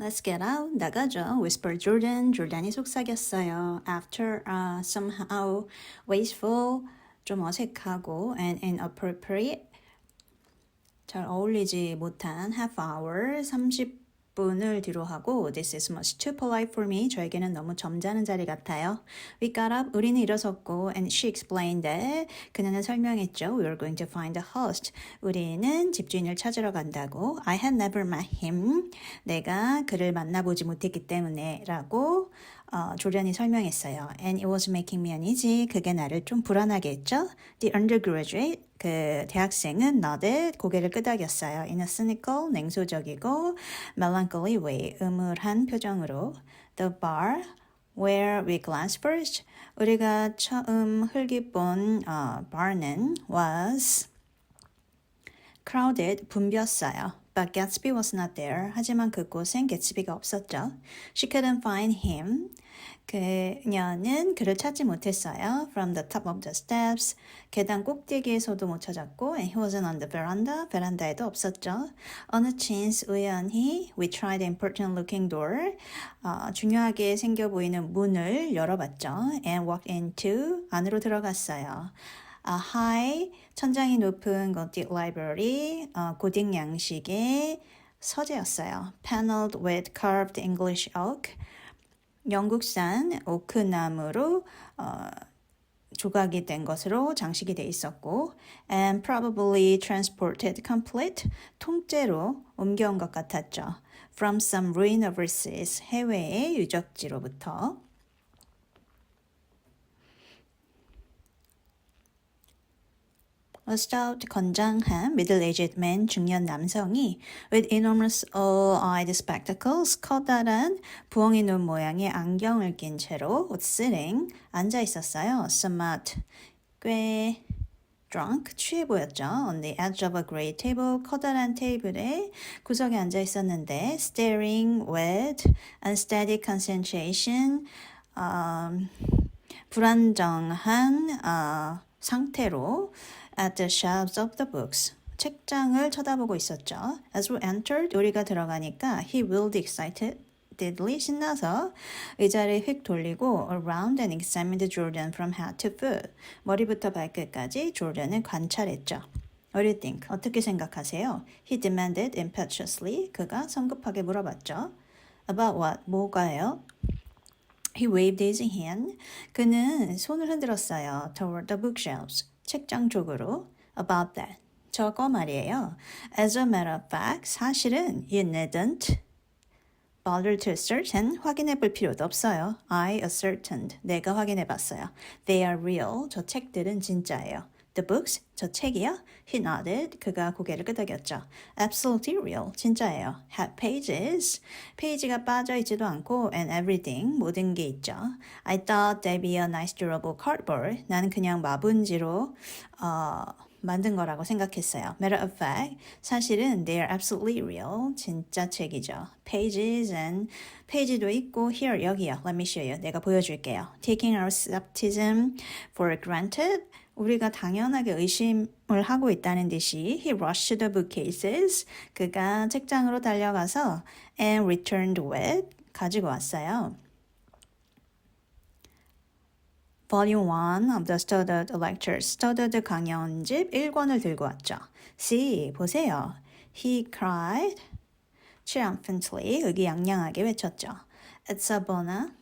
Let's get out. 나가죠. Whispered Jordan. jordan이 속삭였어요. After uh, somehow wasteful, 좀 어색하고 and inappropriate, 잘 어울리지 못한 half hour, 30 분을 뒤로 하고 This is much too polite for me. 저에게는 너무 점잖은 자리 같아요. We got up. 우리는 일어섰고 and she explained that 그녀는 설명했죠. We were going to find a host. 우리는 집주인을 찾으러 간다고. I had never met him. 내가 그를 만나보지 못했기 때문에 라고 어, 조련이 설명했어요. And it was making me uneasy. 그게 나를 좀 불안하게 했죠. The undergraduate, 그 대학생은 nodded, 고개를 끄덕였어요. In a cynical, 냉소적이고 melancholy way, 음울한 표정으로. The bar, where we glanced first, 우리가 처음 흙이 본 어, bar는 was crowded, 붐볐어요. But Gatsby was not there. 하지만 그곳엔 개츠비가 없었죠. She couldn't find him. 그녀는 그를 찾지 못했어요. From the top of the steps. 계단 꼭대기에서도 못 찾았고, and he wasn't on the veranda. 베란다에도 없었죠. 어느 chance 우연히 we tried an important looking door. 어, 중요하게 생겨 보이는 문을 열어봤죠. And walked into 안으로 들어갔어요. 아, high 천장이 높은 Gothic library 어, 고딕 양식의 서재였어요. Paneled with carved English oak 영국산 오크 나무로 어, 조각이 된 것으로 장식이 돼 있었고 and probably transported complete 통째로 옮겨온 것 같았죠. From some ruin overseas 해외의 유적지로부터 A stout, 건장한 middle-aged man, 중년 남성이 with enormous all-eyed spectacles, 커다란 부엉이 눈 모양의 안경을 낀 채로 sitting, 앉아 있었어요. Somewhat, 꽤 drunk, 취해 보였죠. On the edge of a great table, 커다란 테이블에 구석에 앉아 있었는데 staring with unsteady concentration, um, 불안정한 어, 상태로 at the shelves of the books. 책장을 쳐다보고 있었죠. As we entered, 우리가 들어가니까 he willed excitedly 신나서 의자를 휙 돌리고 around and examined Jordan from head to foot. 머리부터 발끝까지 조던을 관찰했죠. What do you think? 어떻게 생각하세요? He demanded impetuously. 그가 성급하게 물어봤죠. About what? 뭐가요? He waved his hand. 그는 손을 흔들었어요. Toward the bookshelves. 책장 쪽으로. About that. 저거 말이에요. As a matter of fact, 사실은 you needn't bother to ascertain. 확인해 볼 필요도 없어요. I ascertained. 내가 확인해 봤어요. They are real. 저 책들은 진짜예요. The books, 저 책이요? He nodded. 그가 고개를 끄덕였죠. Absolutely real. 진짜예요. Had pages. 페이지가 빠져 있지도 않고 and everything. 모든 게 있죠. I thought they'd be a nice durable cardboard. 나는 그냥 마분지로 어, 만든 거라고 생각했어요. Matter of fact, 사실은 they are absolutely real. 진짜 책이죠. Pages and 페이지도 있고 here 여기요. Let me show you. 내가 보여줄게요. Taking our skepticism for granted. 우리가 당연하게 의심을 하고 있다는 듯이 he rushed the bookcases. 그가 책장으로 달려가서 and returned with 가지고 왔어요. Volume 1 of the Stoddard Lectures, Stoddard 강연집 1권을 들고 왔죠. See, 보세요. He cried triumphantly, 의기양양하게 외쳤죠. It's a bona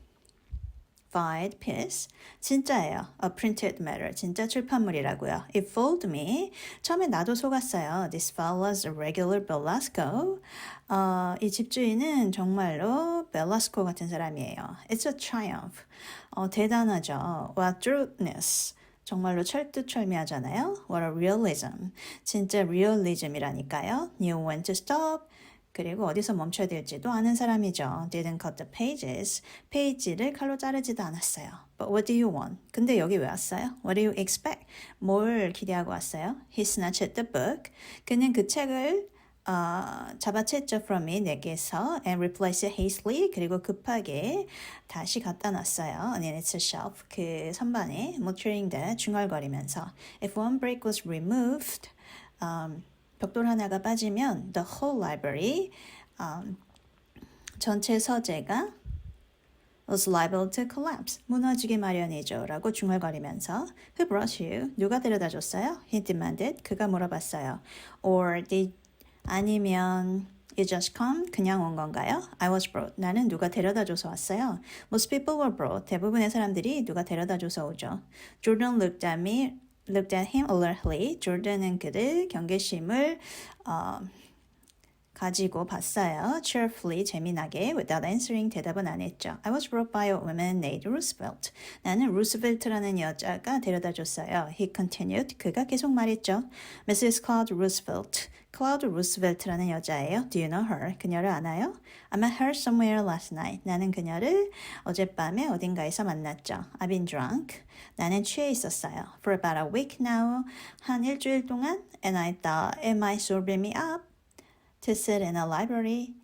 fide piece. 진짜예요. A printed matter. 진짜 출판물이라고요. It fooled me. 처음에 나도 속았어요. This fellow's a regular Belasco. 어, 이 집주인은 정말로 벨라스코 같은 사람이에요. It's a triumph. 어, 대단하죠. What trueness. 정말로 철두철미하잖아요. What a realism. 진짜 realism이라니까요. Knew when to stop. 그리고 어디서 멈춰야 될지도 아는 사람이죠. Didn't cut the pages. 페이지를 칼로 자르지도 않았어요. But what do you want? 근데 여기 왜 왔어요? What do you expect? 뭘 기대하고 왔어요? He snatched the book. 그는 그 책을 어, 잡아챘죠 from me 내게서 and replaced hastily 그리고 급하게 다시 갖다 놨어요 on its shelf 그 선반에 muttering that 중얼거리면서 if one break was removed um, 벽돌 하나가 빠지면 the whole library um, 전체 서재가 was liable to collapse. 무너지기 마련이죠. 라고 중얼거리면서 Who brought you? 누가 데려다 줬어요? He demanded. 그가 물어봤어요. Or did 아니면 You just come? 그냥 온 건가요? I was brought. 나는 누가 데려다 줘서 왔어요. Most people were brought. 대부분의 사람들이 누가 데려다 줘서 오죠. Jordan looked at me, looked at him alertly. 조던은 그를 경계심을 어, 가지고 봤어요. cheerfully, 재미나게, without answering, 대답은 안 했죠. I was brought by a woman named Roosevelt. 나는 루스벨트라는 여자가 데려다 줬어요. He continued. 그가 계속 말했죠. Mrs. Claude Roosevelt. Claude Roosevelt라는 여자예요. Do you know her? 그녀를 아나요? I met her somewhere last night. 나는 그녀를 어젯밤에 어딘가에서 만났죠. I've been drunk. 나는 취해 있었어요. For about a week now. 한 일주일 동안. And I thought it might sober me up. To sit in a library.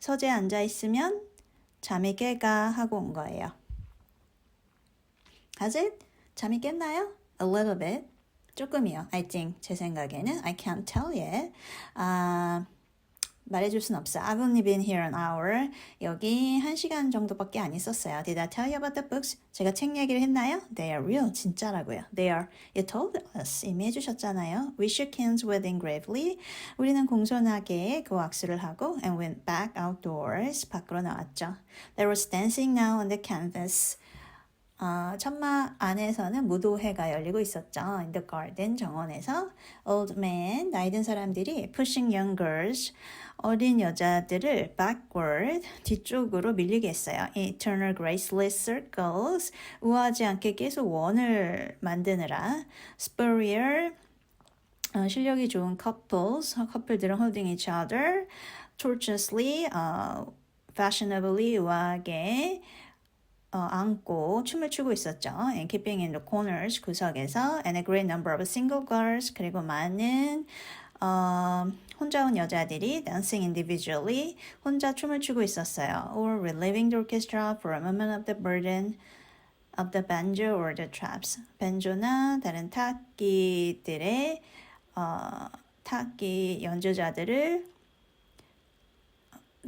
서재에 앉아 있으면 잠이 깨가 하고 온 거예요. Has it? 잠이 깼나요? A little bit. 조금이요. I think 제 생각에는 I can't tell yet. 아, 말해줄 순 없어. I've only been here an hour. 여기 한 시간 정도밖에 안 있었어요. Did I tell you about the books? 제가 책 얘기를 했나요? They are real. 진짜라고요. They are. You told us. 이미 해주셨잖아요. We shook hands with him gravely. 우리는 공손하게 그 악수를 하고 and went back outdoors. 밖으로 나왔죠. There was dancing now on the canvas. 어, 천마 안에서는 무도회가 열리고 있었죠. In the garden 정원에서 old men 나이 든 사람들이 pushing young girls 어린 여자들을 backward 뒤쪽으로 밀리게 했어요. Eternal graceless circles 우아하지 않게 계속 원을 만드느라 superior 어, 실력이 좋은 couples 커플들은 holding each other tortuously 어, fashionably 우아하게 어, 안고 춤을 추고 있었죠. And keeping in the corners 구석에서 and a great number of single girls 그리고 많은 어, 혼자 온 여자들이 dancing individually 혼자 춤을 추고 있었어요. Or relieving the orchestra for a moment of the burden of the banjo or the traps. 벤조나 다른 타악기들의 어, 타악기 연주자들을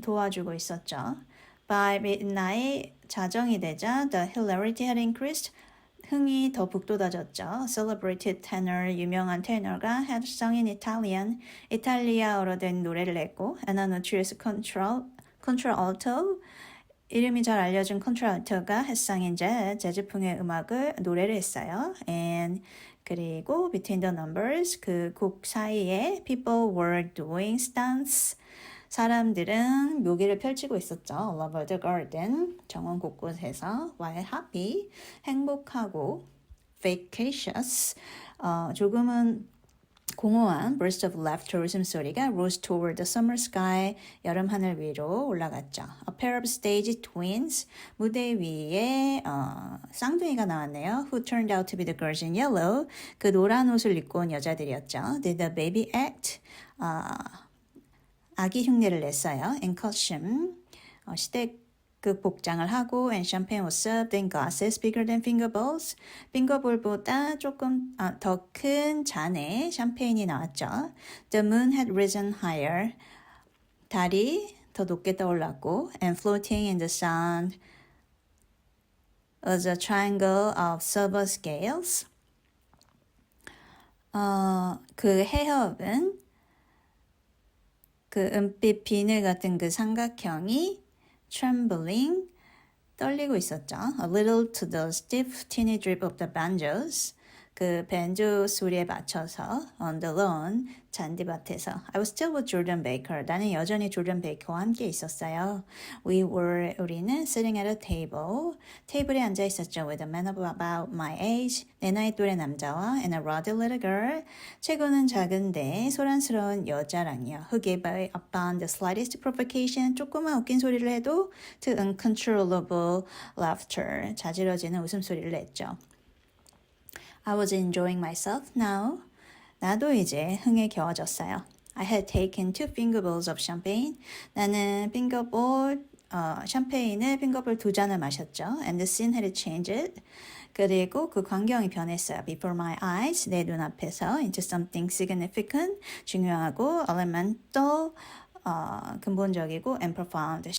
도와주고 있었죠. By midnight 자정이 되자 the hilarity had increased. 흥이 더 북돋아졌죠. Celebrated tenor, 유명한 테너가 had sung in Italian, 이탈리아어로 된 노래를 냈고, and a notorious control, contralto, 이름이 잘 알려진 컨트라알토가 햇상인 재 재즈풍의 음악을 노래를 했어요. And 그리고 between the numbers 그 곡 사이에 people were doing stunts. 사람들은 묘기를 펼치고 있었죠. The garden. 정원 곳곳에서 while happy, 행복하고 vicious, 어, 조금은 공허한 burst of laughter 웃음소리가 rose toward the summer sky 여름 하늘 위로 올라갔죠. A pair of stage twins 무대 위에 어, 쌍둥이가 나왔네요. Who turned out to be the girls in yellow 그 노란 옷을 입고 온 여자들이었죠. Did the baby act? 어, 아기 흉내를 냈어요. In costume 어, 시대극 복장을 하고 and champagne was served in glasses bigger than finger bowls. 핑거볼보다 조금 아, 더큰 잔에 샴페인이 나왔죠. The moon had risen higher. 달이 더 높게 떠올랐고 and floating in the sun was a triangle of silver scales. 어, 그 해협은 그 은빛 비늘 같은 그 삼각형이 trembling 떨리고 있었죠. A little to the stiff teeny drip of the banjos. 그 벤조 소리에 맞춰서 on the lawn 잔디밭에서 I was still with Jordan Baker. 나는 여전히 조던 베이커와 함께 있었어요. We were 우리는 sitting at a table. 테이블에 앉아 있었죠. With a man of about my age. 내 나이 또래 남자와 and a rather little girl. 체구는 작은데 소란스러운 여자랑요. Who gave upon the slightest provocation. 조그만 웃긴 소리를 해도 to uncontrollable laughter. 자지러지는 웃음소리를 냈죠. I was enjoying myself now. 나도 이제 흥에 겨워졌어요. I had taken two fingerbowls of champagne. 나는 핑거볼 어, 샴페인을 핑거볼 두 잔을 마셨죠. And the scene had changed. 그리고 그 광경이 변했어요. Before my eyes, 내 눈앞에서 into something significant, 중요하고 elemental, 어, 근본적이고 and profound,